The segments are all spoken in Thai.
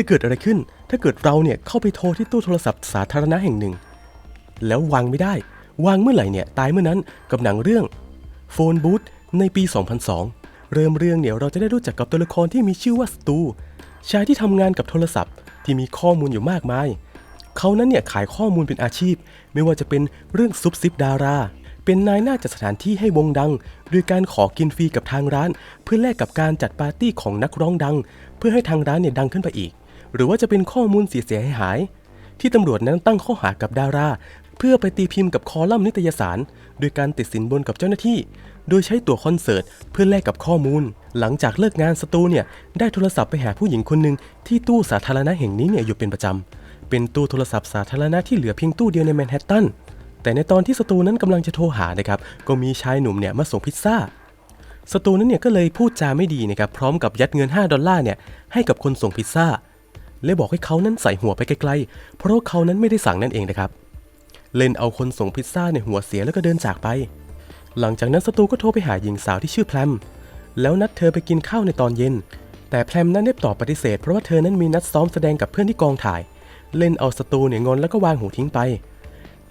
จะเกิดอะไรขึ้น ถ้าเกิดเราเนี่ยเข้าไปโทรที่ตู้โทรศัพท์สาธารณะแห่งหนึ่ง แล้ววางไม่ได้ วางเมื่อไหร่เนี่ยตายเมื่อนั้นกับหนังเรื่องโฟนบูธในปี 2002 เริ่มเรื่องเนี่ยเราจะได้รู้จักกับตัวละครที่มีชื่อว่าสตูชายที่ทำงานกับโทรศัพท์ ที่มีข้อมูลอยู่มากมาย เขานั้นเนี่ยขายข้อมูลเป็นอาชีพ ไม่ว่าจะเป็นเรื่องซุบซิบดารา เป็นนายหน้าจัดสถานที่ให้วงดังโดยการขอกินฟรีกับทางร้าน เพื่อแลกกับการจัดปาร์ตี้ของนักร้องดัง เพื่อให้ทางร้านเนี่ยดังขึ้นไปอีก หรือว่าจะเป็นข้อมูลเสียหาย ที่ตำรวจนั้นตั้งข้อหากับดารา เพื่อไปตีพิมพ์กับคอลัมน์นิตยสาร โดยการติดสินบนกับเจ้าหน้าที่ โดยใช้ตั๋วคอนเสิร์ตเพื่อแลกกับข้อมูล หลังจากเลิกงานสตูเนี่ยได้โทรศัพท์ไปหาผู้หญิงคนหนึ่งที่ตู้สาธารณะแห่งนี้เนี่ยอยู่เป็นประจำเป็นตู้โทรศัพท์สาธารณะที่เหลือเพียงตู้เดียวในแมนฮัตตันแต่ในตอนที่สตูนั้นกำลังจะโทรหานะครับก็มีชายหนุ่มเนี่ยมาส่งพิซซ่าสตูนั้นเนี่ยก็เลยพูดจาไม่ดีนะครับพร้อมกับยัดเงิน 5 ดอลลาร์เนี่ยให้กับคนส่งพิซซ่า และบอกให้เขานั้นใส่หัวไปไกลๆ เพราะเขานั้นไม่ได้สั่งนั่นเองนะครับ เล่นเอาคนส่งพิซซ่าในหัวเสียแล้วก็เดินจากไป หลังจากนั้นสตูก็โทรไปหาหญิงสาวที่ชื่อแพลมแล้วนัดเธอไปกินข้าวในตอนเย็น แต่แพลมนั้นได้ตอบปฏิเสธเพราะว่าเธอนั้นมีนัดซ้อมแสดงกับเพื่อนที่กองถ่าย เล่นเอาสตูเนี่ยงอนแล้วก็วางหูทิ้งไป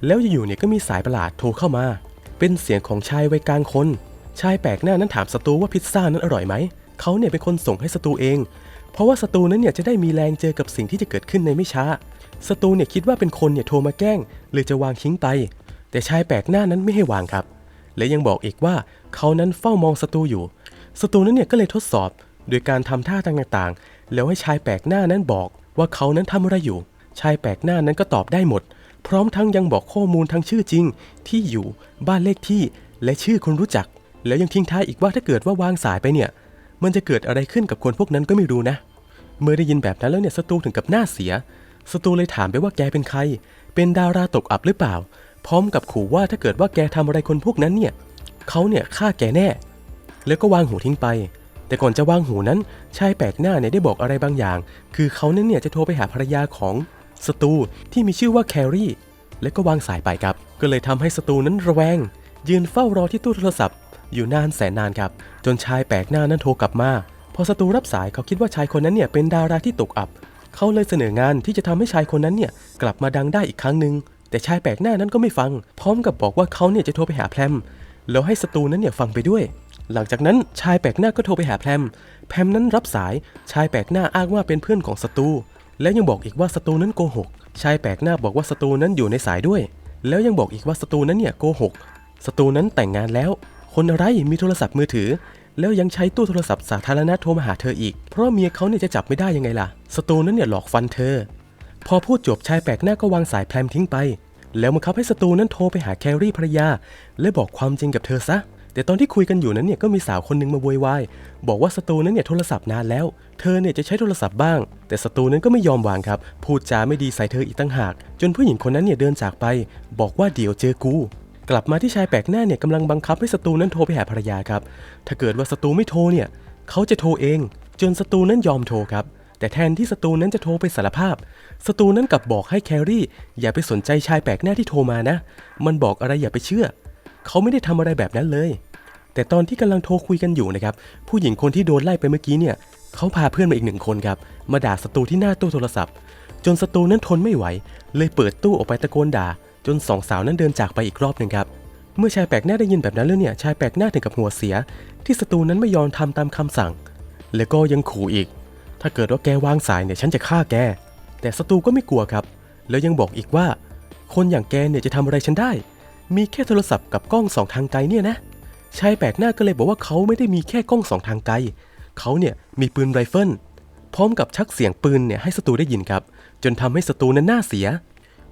แล้วอยู่ๆเนี่ยก็มีสายประหลาดโทรเข้ามา เป็นเสียงของชายวัยกลางคน ชายแปลกหน้านั้นถามสตูว่าพิซซ่านั้นอร่อยไหม เขาเนี่ยเป็นคนส่งให้สตูเอง ราะว่าสตูนั้นเนี่ยจะได้มีแรงเจอกับสิ่งที่จะเกิดขึ้นในไม่ช้าสตูเนี่ยคิดว่าเป็นคนเนี่ยโทรมาแกล้งเลยจะวางทิ้งไป แต่ชายแปลกหน้านั้นไม่ให้วางครับ และยังบอกอีกว่าเขานั้นเฝ้ามองสตูอยู่สตูนั้นเนี่ยก็เลยทดสอบ โดยการทำท่าต่างๆ แล้วให้ชายแปลกหน้านั้นบอกว่าเขานั้นทำอะไรอยู่ ชายแปลกหน้านั้นก็ตอบได้หมด พร้อมทั้งยังบอกข้อมูลทั้งชื่อจริง ที่อยู่บ้านเลขที่ และชื่อคนรู้จัก แล้วยังทิ้งท้ายอีกว่าถ้าเกิดว่าวางสายไปเนี่ย มันจะเกิดอะไรขึ้นกับคนพวกนั้นก็ไม่รู้นะ เมื่อได้ยินแบบนั้นแล้วเนี่ยสตูถึงกับหน้าเสียสตูเลยถามไปว่าแกเป็นใคร เป็นดาราตกอับหรือเปล่า พร้อมกับขู่ว่าถ้าเกิดว่าแกทำอะไรคนพวกนั้นเนี่ยเขาเนี่ยฆ่าแกแน่ แล้วก็วางหูทิ้งไป แต่ก่อนจะวางหูนั้นชายแปลกหน้าเนี่ยได้บอกอะไรบางอย่าง คือเขานั้นเนี่ยจะโทรไปหาภรรยาของสตูที่มีชื่อว่าแครี่แล้วก็วางสายไปครับ ก็เลยทำให้สตูนั้นระแวง ยืนเฝ้ารอที่ตู้โทรศัพท์ อยู่นานแสนนานครับ จนชายแปลกหน้านั้นโทรกลับมา อสตูรับสายเขาคิดว่าชายคนนั้นเนี่ยเป็นดาราที่ตกอับ เขาเลยเสนองานที่จะทำให้ชายคนนั้นเนี่ยกลับมาดังได้อีกครั้งหนึ่งแต่ชายแปลกหน้านั้นก็ไม่ฟัง พร้อมกับบอกว่าเขาเนี่ยจะโทรไปหาแพรมแล้วให้สตูนั้นเนี่ยฟังไปด้วย หลังจากนั้นชายแปลกหน้าก็โทรไปหาแพรมแพรมนั้นรับสายชายแปลกหน้าอ้างว่าเป็นเพื่อนของสตูแล้วยังบอกอีกว่าสตูนั้นโกหก ชายแปลกหน้าบอกว่าสตูนั้นอยู่ในสายด้วย แล้วยังบอกอีกว่าสตูนั้นเนี่ยโกหกสตูนั้นแต่งงานแล้ว คนอะไรมีโทรศัพท์มือถือ แล้วยังใช้ตู้โทรศัพท์สาธารณะโทรมาหาเธออีก เพราะเมียเขาเนี่ยจะจับไม่ได้ยังไงล่ะ สตูนั้นเนี่ยหลอกฟันเธอ พอพูดจบชายแปลกหน้าก็วางสายแพรมทิ้งไป แล้วบังคับให้สตูนั้นโทรไปหาแครี่ภรรยา และบอกความจริงกับเธอซะ แต่ตอนที่คุยกันอยู่นั้นเนี่ยก็มีสาวคนหนึ่งมาโวยวายบอกว่าสตูนั้นเนี่ยโทรศัพท์นานแล้ว เธอเนี่ยจะใช้โทรศัพท์บ้าง แต่สตูนั้นก็ไม่ยอมวางครับ พูดจาไม่ดีใส่เธออีกตั้งหาก จนผู้หญิงคนนั้นเนี่ยเดินจากไป บอกว่าเดี๋ยวเจอกู กลับมาที่ชายแปลกหน้าเนี่ยกำลังบังคับให้สตูนั้นโทรไปหาภรรยาครับ ถ้าเกิดว่าสตูไม่โทรเนี่ย เขาจะโทรเอง จนสตูนั้นยอมโทรครับ แต่แทนที่สตูนั้นจะโทรไปสารภาพสตูนั้นกลับบอกให้แครี่ อย่าไปสนใจชายแปลกหน้าที่โทรมานะ มันบอกอะไรอย่าไปเชื่อ เขาไม่ได้ทำอะไรแบบนั้นเลย แต่ตอนที่กำลังโทรคุยกันอยู่นะครับ ผู้หญิงคนที่โดนไล่ไปเมื่อกี้เนี่ย เขาพาเพื่อนมาอีกหนึ่งคนครับ มาด่าสตูที่หน้าตู้โทรศัพท์ จนสตูนั้นทนไม่ไหว เลยเปิดตู้ออกไปตะโกนด่า จนสองสาวนั้นเดินจากไปอีกรอบหนึ่งครับ เมื่อชายแปลกหน้าได้ยินแบบนั้นแล้วเนี่ยชายแปลกหน้าถึงกับหัวเสีย ที่สตูนั้นไม่ยอมทำตามคำสั่ง แล้วก็ยังขู่อีก ถ้าเกิดว่าแกวางสายเนี่ยฉันจะฆ่าแก แต่สตูก็ไม่กลัวครับ แล้วยังบอกอีกว่า คนอย่างแกเนี่ยจะทำอะไรฉันได้ มีแค่โทรศัพท์กับกล้องสองทางไกลเนี่ยนะชายแปลกหน้าก็เลยบอกว่าเขาไม่ได้มีแค่กล้องสองทางไกลเขาเนี่ยมีปืนไรเฟิลพร้อมกับชักเสียงปืนเนี่ยให้สตูได้ยินครับ จนทำให้สตูนั้นหน้าเสีย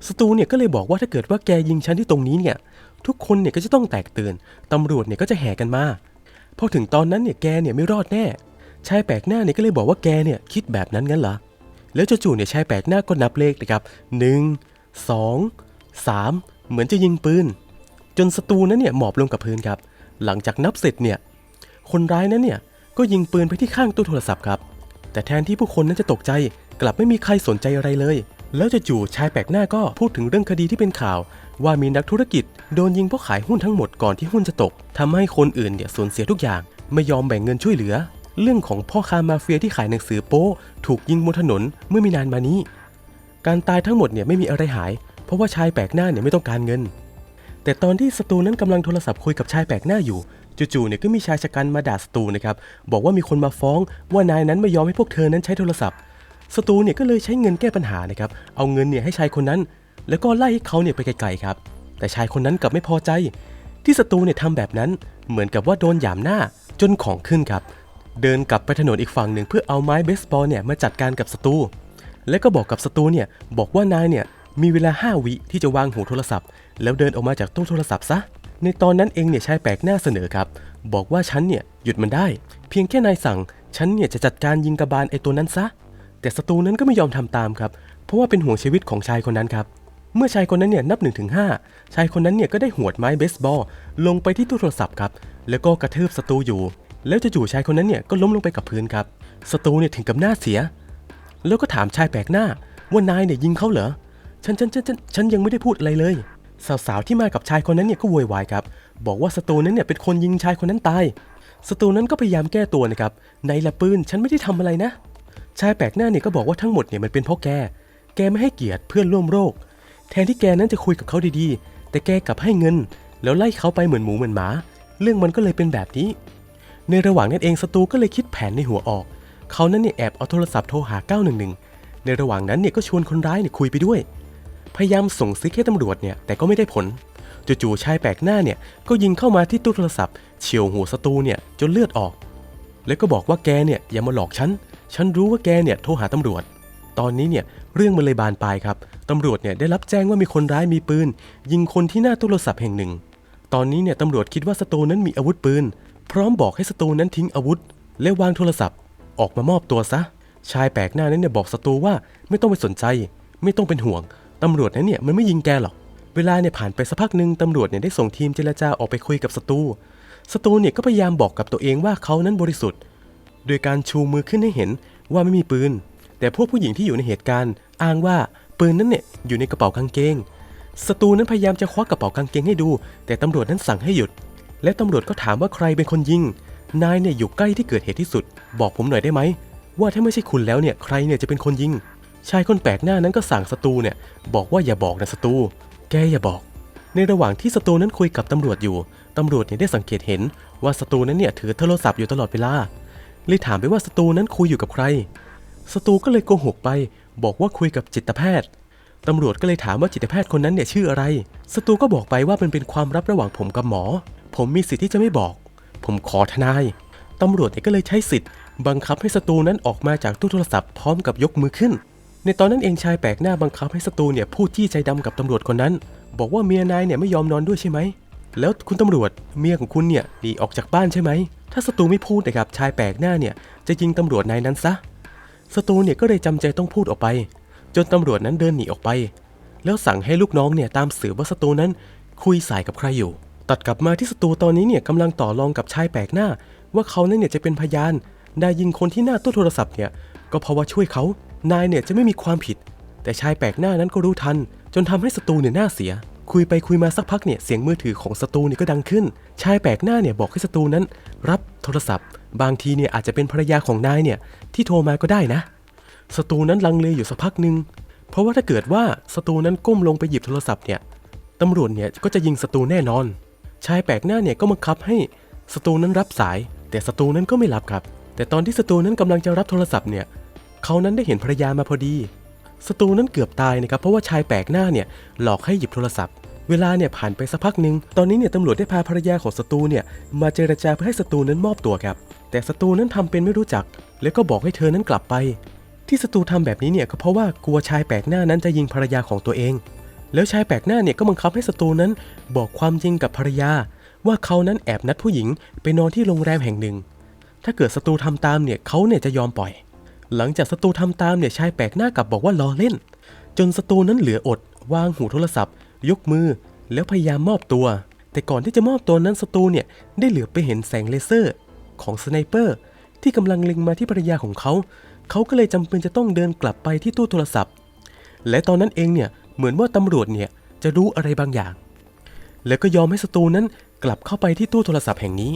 สตูเนี่ยก็เลยบอกว่าถ้าเกิดว่าแกยิงฉันที่ตรงนี้เนี่ย ทุกคนเนี่ยก็จะต้องแตกตื่น ตำรวจเนี่ยก็จะแห่กันมา พอถึงตอนนั้นเนี่ยแกเนี่ยไม่รอดแน่ ชายแปลกหน้าเนี่ยก็เลยบอกว่าแกเนี่ยคิดแบบนั้นงั้นเหรอ แล้วจู่ๆเนี่ยชายแปลกหน้าก็นับเลขนะครับหนึ่งสองสามเหมือนจะยิงปืน จนสตูนั้นเนี่ยหมอบลงกับพื้นครับ หลังจากนับเสร็จเนี่ยคนร้ายนั้นเนี่ยก็ยิงปืนไปที่ข้างตู้โทรศัพท์ครับ แต่แทนที่ผู้คนนั้นจะตกใจกลับไม่มีใครสนใจอะไรเลย แล้วจะจู่ชายแปลกหน้าก็พูดถึงเรื่องคดีที่เป็นข่าว ว่ามีนักธุรกิจโดนยิงเพราะขายหุ้นทั้งหมดก่อนที่หุ้นจะตกทำให้คนอื่นเนี่ยสูญเสียทุกอย่าง ไม่ยอมแบ่งเงินช่วยเหลือ เรื่องของพ่อค้ามาเฟียที่ขายหนังสือโป๊ถูกยิงบนถนนเมื่อไมีนานมานี้ การตายทั้งหมดเนี่ยไม่มีอะไรหาย เพราะว่าชายแปลกหน้าเนี่ยไม่ต้องการเงิน แต่ตอนที่สตูนั้นกำลังโทรศัพท์คุยกับชายแปลกหน้าอยู่จู่ๆเนี่ยก็มีชายชะกันมาด่าสตูนะครับบอกว่ามีคนมาฟ้องว่านายนั้นไม่ยอมให้พวกเธอนั้นใช้โทรศัพท์ สตูเนี่ยก็เลยใช้เงินแก้ปัญหานะครับ เอาเงินเนี่ยให้ชายคนนั้น แล้วก็ไล่ให้เขาเนี่ยไปไกลๆครับ แต่ชายคนนั้นกลับไม่พอใจ ที่สตูเนี่ยทำแบบนั้นเหมือนกับว่าโดนหยามหน้าจนของขึ้นครับ เดินกลับไปถนนอีกฝั่งหนึ่งเพื่อเอาไม้เบสบอลเนี่ยมาจัดการกับสตู แล้วก็บอกกับสตูเนี่ยบอกว่านายเนี่ยมีเวลา 5 วิที่จะวางหูโทรศัพท์ แล้วเดินออกมาจากตู้โทรศัพท์ซะ ในตอนนั้นเองเนี่ยชายแปลกหน้าเสนอครับ บอกว่าฉันเนี่ยหยุดมันได้ เพียงแค่นายสั่งฉันเนี่ยจะจัดการยิงกระบาลไอ้ตัวนั้นซะ แต่สตูนั้นก็ไม่ยอมทำตามครับ เพราะว่าเป็นห่วงชีวิตของชายคนนั้นครับ เมื่อชายคนนั้นเนี่ยนับ1นถึงหชายคนนั้นเนี่ยก็ได้หวดไม้เบสบอลลงไปที่ตู้โทรศัพท์ครับ แล้วก็กระทืบสตูอยู่ แล้วจู่ชายคนนั้นเนี่ยก็ล้มลงไปกับพื้นครับสตูเนี่ยถึงกับหน้าเสีย แล้วก็ถามชายแปลกหน้าว่านายเนี่ยยิงเขาเหรอ ฉันฉันฉันฉันฉันยังไม่ได้พูดอะไรเลย สาวๆที่มากับชายคนนั้นเนี่ยก็โวยวายครับ บอกว่าสตูนั้นเนี่ยเป็นคนยิงชายคนนั้นตายสตูนั้นก็พยายามแก้ตัวนะครับ ในละปืนฉันไม่ได้ทำอะไรนะ ชายแปลกหน้าเนี่ยก็บอกว่าทั้งหมดเนี่ยมันเป็นเพราะแก แกไม่ให้เกียรติเพื่อนร่วมโรค แทนที่แกนั้นจะคุยกับเขาดีๆ แต่แกกลับให้เงิน แล้วไล่เขาไปเหมือนหมูเหมือนหมา เรื่องมันก็เลยเป็นแบบนี้ ในระหว่างนั้นเองสตูก็เลยคิดแผนในหัวออก เขานั้นเนี่ยแอบเอาโทรศัพท์โทรหา 911 ในระหว่างนั้นเนี่ยก็ชวนคนร้ายเนี่ยคุยไปด้วย พยายามส่งซิกให้ตำรวจเนี่ยแต่ก็ไม่ได้ผล จู่ๆชายแปลกหน้าเนี่ยก็ยิงเข้ามาที่ตู้โทรศัพท์เฉียวหัวสตูเนี่ยจนเลือดออก แล้วก็บอกว่าแกเนี่ยอย่ามาหลอกฉัน ฉันรู้ว่าแกเนี่ยโทรหาตำรวจ ตอนนี้เนี่ยเรื่องมันเลยบานปลายครับตำรวจเนี่ยได้รับแจ้งว่ามีคนร้ายมีปืน ยิงคนที่หน้าตู้โทรศัพท์แห่งหนึ่ง ตอนนี้เนี่ยตำรวจคิดว่าสตูนั้นมีอาวุธปืน พร้อมบอกให้สตูนั้นทิ้งอาวุธ และวางโทรศัพท์ ออกมามอบตัวซะ ชายแปลกหน้านั้นเนี่ยบอกสตูว่าไม่ต้องไปสนใจ ไม่ต้องเป็นห่วงตำรวจนั้นเนี่ยมันไม่ยิงแกหรอก เวลาเนี่ยผ่านไปสักพักหนึ่งตำรวจเนี่ยได้ส่งทีมเจรจาออกไปคุยกับสตูสตูเนี่ยก็พยายามบอกกับตัวเองว่าเขานั้นบริสุทธิ์ โดยการชูมือขึ้นให้เห็นว่าไม่มีปืน แต่พวกผู้หญิงที่อยู่ในเหตุการณ์ อ้างว่าปืนนั้นเนี่ยอยู่ในกระเป๋ากางเกงสตูนั้นพยายามจะควักกระเป๋ากางเกงให้ดู แต่ตำรวจนั้นสั่งให้หยุด และตำรวจก็ถามว่าใครเป็นคนยิง นายเนี่ยอยู่ใกล้ที่เกิดเหตุที่สุด บอกผมหน่อยได้ไหมว่าถ้าไม่ใช่คุณแล้วเนี่ยใครเนี่ยจะเป็นคนยิง ชายคนแปลกหน้านั้นก็สั่งสตูเนี่ยบอกว่าอย่าบอกนะสตูแกอย่าบอก ในระหว่างที่สตูนั้นคุยกับตำรวจอยู่ตำรวจเนี่ยได้สังเกตเห็นว่าสตูนั้นเนี่ยถือโทรศัพท์อยู่ตลอดเวลา เลยถามไปว่าสตูนั้นคุยอยู่กับใคร สตูก็เลยโกหกไป บอกว่าคุยกับจิตแพทย์ตำรวจก็เลยถามว่าจิตแพทย์คนนั้นเนี่ยชื่ออะไร สตูก็บอกไปว่ามันเป็นความลับระหว่างผมกับหมอ ผมมีสิทธิ์ที่จะไม่บอก ผมขอทนาย ตำรวจเนี่ยก็เลยใช้สิทธิ์ บังคับให้สตูนั้นออกมาจากตู้โทรศัพท์พร้อมกับยกมือขึ้น ในตอนนั้นเองชายแปลกหน้าบังคับให้สตูเนี่ยพูดจี้ใจดำกับตำรวจคนนั้น บอกว่าเมียนายเนี่ยไม่ยอมนอนด้วยใช่ไหม แล้วคุณตำรวจเมียของคุณเนี่ยหนีออกจากบ้านใช่ไหม ถ้าสตูไม่พูดนะครับชายแปลกหน้าเนี่ยจะยิงตำรวจนายนั้นซะ สตูเนี่ยก็เลยจำใจต้องพูดออกไป จนตำรวจนั้นเดินหนีออกไป แล้วสั่งให้ลูกน้องเนี่ยตามสืบว่าสตูนั้นคุยสายกับใครอยู่ ตัดกลับมาที่สตูตอนนี้เนี่ยกำลังต่อรองกับชายแปลกหน้า ว่าเขานั้นเนี่ยจะเป็นพยานได้ยิงคนที่หน้าตู้โทรศัพท์เนี่ยก็เพราะว่าช่วยเขา นายเนี่ยจะไม่มีความผิด แต่ชายแปลกหน้านั้นก็รู้ทัน จนทำให้สตูเนี่ยหน้าเสีย คุยไปคุยมาสักพักเนี่ยเสียงมือถือของสตูเนี่ยก็ดังขึ้น ชายแปลกหน้าเนี่ยบอกให้สตูนั้น รับโทรศัพท์ บางทีเนี่ยอาจจะเป็นภรรยาของนายเนี่ยที่โทรมาก็ได้นะ สตูนั้นลังเลอยู่สักพักหนึ่งเพราะว่าถ้าเกิดว่าสตูนั้นก้มลงไปหยิบโทรศัพท์เนี่ยตำรวจเนี่ยก็จะยิงสตูแน่นอน ชายแปลกหน้าเนี่ยก็บังคับให้สตูนั้นรับสาย แต่สตูนั้นก็ไม่รับครับ แต่ตอนที่สตูนั้นกำลังจะรับโทรศัพท์เนี่ยเขานั้นได้เห็นภรรยามาพอดี สตูนั้นเกือบตายนะครับเพราะว่าชายแปลกหน้าเนี่ยหลอกให้หยิบโทรศัพท์ เวลาเนี่ยผ่านไปสักพักหนึ่งตอนนี้เนี่ยตำรวจได้พาภรรยาของสตูเนี่ยมาเจรจาเพื่อให้สตูนั้นมอบตัวครับ แต่สตูนั้นทำเป็นไม่รู้จัก แล้วก็บอกให้เธอนั้นกลับไป ที่สตูทำแบบนี้เนี่ยก็เพราะว่ากลัวชายแปลกหน้านั้นจะยิงภรรยาของตัวเอง แล้วชายแปลกหน้าเนี่ยก็บังคับให้สตูนั้นบอกความจริงกับภรรยา ว่าเขานั้นแอบนัดผู้หญิงไปนอนที่โรงแรมแห่งหนึ่ง ถ้าเกิดสตูทำตามเนี่ยเขาเนี่ยจะยอมปล่อย หลังจากสตูทำตามเนี่ยชายแปลกหน้ากลับบอกว่าล้อเล่น จนสตูนั้นเหลืออด วางหูโทรศัพท์ ยกมือ แล้วพยายามมอบตัว แต่ก่อนที่จะมอบตัวนั้นสตูเนี่ยได้เหลือไปเห็นแสงเลเซอร์ ของสไนเปอร์ที่กำลังเล็งมาที่ภรรยาของเขา เขาก็เลยจำเป็นจะต้องเดินกลับไปที่ตู้โทรศัพท์ และตอนนั้นเองเนี่ยเหมือนว่าตำรวจเนี่ยจะรู้อะไรบางอย่าง แล้วก็ยอมให้สตูนั้นกลับเข้าไปที่ตู้โทรศัพท์แห่งนี้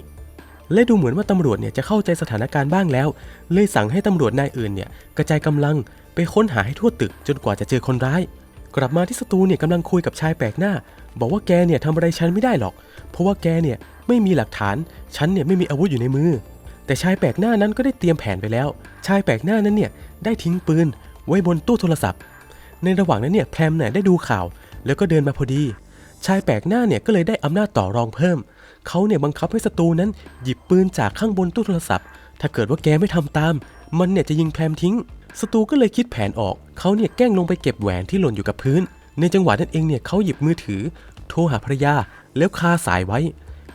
และดูเหมือนว่าตำรวจเนี่ยจะเข้าใจสถานการณ์บ้างแล้ว เลยสั่งให้ตำรวจนายอื่นเนี่ยกระจายกำลังไปค้นหาให้ทั่วตึกจนกว่าจะเจอคนร้าย กลับมาที่สตูเนี่ยกำลังคุยกับชายแปลกหน้า บอกว่าแกเนี่ยทำอะไรฉันไม่ได้หรอก เพราะว่าแกเนี่ยไม่มีหลักฐาน ฉันเนี่ยไม่มีอาวุธอยู่ในมือ แต่ชายแปลกหน้านั้นก็ได้เตรียมแผนไปแล้ว ชายแปลกหน้านั้นเนี่ยได้ทิ้งปืน ไว้บนตู้โทรศัพท์ ในระหว่างนั้นเนี่ยแพรมเนี่ยได้ดูข่าว แล้วก็เดินมาพอดี ชายแปลกหน้าเนี่ยก็เลยได้อำนาจต่อรองเพิ่ม เขาเนี่ยบังคับให้ศัตรูนั้น หยิบปืนจากข้างบนตู้โทรศัพท์ ถ้าเกิดว่าแกไม่ทำตาม มันเนี่ยจะยิงแพรมทิ้งศัตรูก็เลยคิดแผนออก เขาเนี่ยแกล้งลงไปเก็บแหวนที่หล่นอยู่กับพื้น ในจังหวะนั้นเองเนี่ยเขาหยิบมือถือ โทรหาภรรยาแล้วคาสายไว้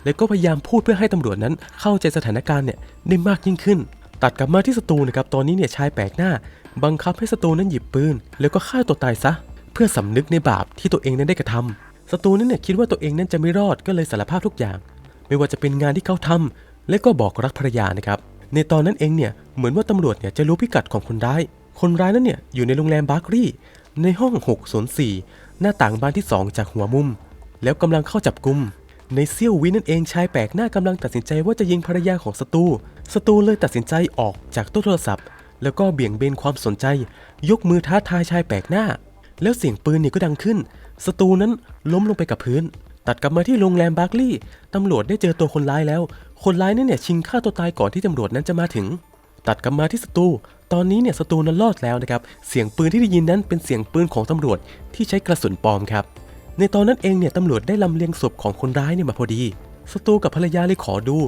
แล้วก็พยายามพูดเพื่อให้ตำรวจนั้นเข้าใจสถานการณ์เนี่ยได้มากยิ่งขึ้น ตัดกลับมาที่ศัตรูนะครับตอนนี้เนี่ยชายแปลกหน้า บังคับให้ศัตรูนั้นหยิบปืน แล้วก็ฆ่าตัวตายซะ เพื่อสำนึกในบาปที่ตัวเองนั้นได้กระทำศัตรูนั้นเนี่ยคิดว่าตัวเองนั้นจะไม่รอดก็เลยสารภาพทุกอย่าง ไม่ว่าจะเป็นงานที่เขาทำและก็บอกรักภรรยานะครับ ในตอนนั้นเองเนี่ยเหมือนว่าตำรวจเนี่ยจะรู้พิกัดของคนร้าย คนร้ายนั้นเนี่ยอยู่ในโรงแรมบาร์กรีในห้อง 604 หน้าต่างบานที่ 2 จากหัวมุม แล้วกำลังเข้าจับกุมในเสี้ยววินั่นเองชายแปลกหน้ากำลังตัดสินใจว่าจะยิงภรรยาของศัตรูศัตรูเลยตัดสินใจออกจากตู้โทรศัพท์ แล้วก็เบี่ยงเบนความสนใจ ยกมือท้าทายชายแปลกหน้า แล้วเสียงปืนเนี่ยก็ดังขึ้นศัตรูนั้นล้มลงไปกับพื้น ตัดกลับมาที่โรงแรมบาร์กลีย์ตำรวจได้เจอตัวคนร้ายแล้ว คนร้ายนั้นเนี่ยชิงฆ่าตัวตายก่อนที่ตำรวจนั้นจะมาถึง ตัดกลับมาที่ศัตรูตอนนี้เนี่ยศัตรูนั้นรอดแล้วนะครับ เสียงปืนที่ได้ยินนั้นเป็นเสียงปืนของตำรวจที่ใช้กระสุนปลอมครับ ในตอนนั้นเองเนี่ยตำรวจได้ลำเลียงศพของคนร้ายเนี่ยมาพอดีศัตรูกับภรรยาเลยขอดู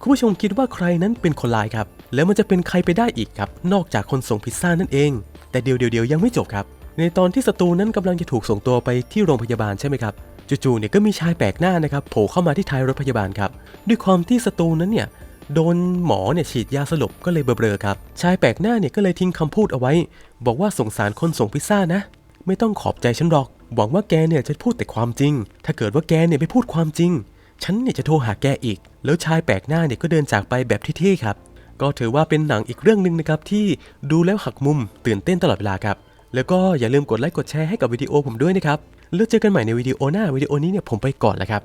คุณผู้ชมคิดว่าใครนั้นเป็นคนร้ายครับ แล้วมันจะเป็นใครไปได้อีกครับ นอกจากคนส่งพิซซ่านั่นเอง แต่เดี๋ยวเดี๋ยวยังไม่จบครับ ในตอนที่ศัตรูนั้นกำลังจะถูกส่งตัวไปที่โรงพยาบาลใช่ไหมครับ จู่ๆเนี่ยก็มีชายแปลกหน้านะครับโผล่เข้ามาที่ท้ายรถพยาบาลครับ ด้วยความที่ศัตรูนั้นเนี่ยโดนหมอเนี่ยฉีดยาสลบก็เลยเบลอๆครับชายแปลกหน้าเนี่ยก็เลยทิ้งคำพูดเอาไว้ บอกว่าสงสารคนส่งพิซซ่านะ ไม่ต้องขอบใจฉันหรอก หวังว่าแกเนี่ยจะพูดแต่ความจริง ถ้าเกิดว่าแกเนี่ยไม่พูดความจริง ฉันเนี่ยจะโทรหาแกอีก แล้วชายแปลกหน้าเนี่ยก็เดินจากไปแบบเท่ๆครับ ก็ถือว่าเป็นหนังอีกเรื่องหนึ่งนะครับที่ดูแล้วหักมุมตื่นเต้นตลอดเวลาครับแล้วก็อย่าลืมกดไลค์กดแชร์ให้กับวิดีโอผมด้วยนะครับ แล้วเจอกันใหม่ในวิดีโอหน้าวิดีโอนี้เนี่ยผมไปก่อนแล้วครับ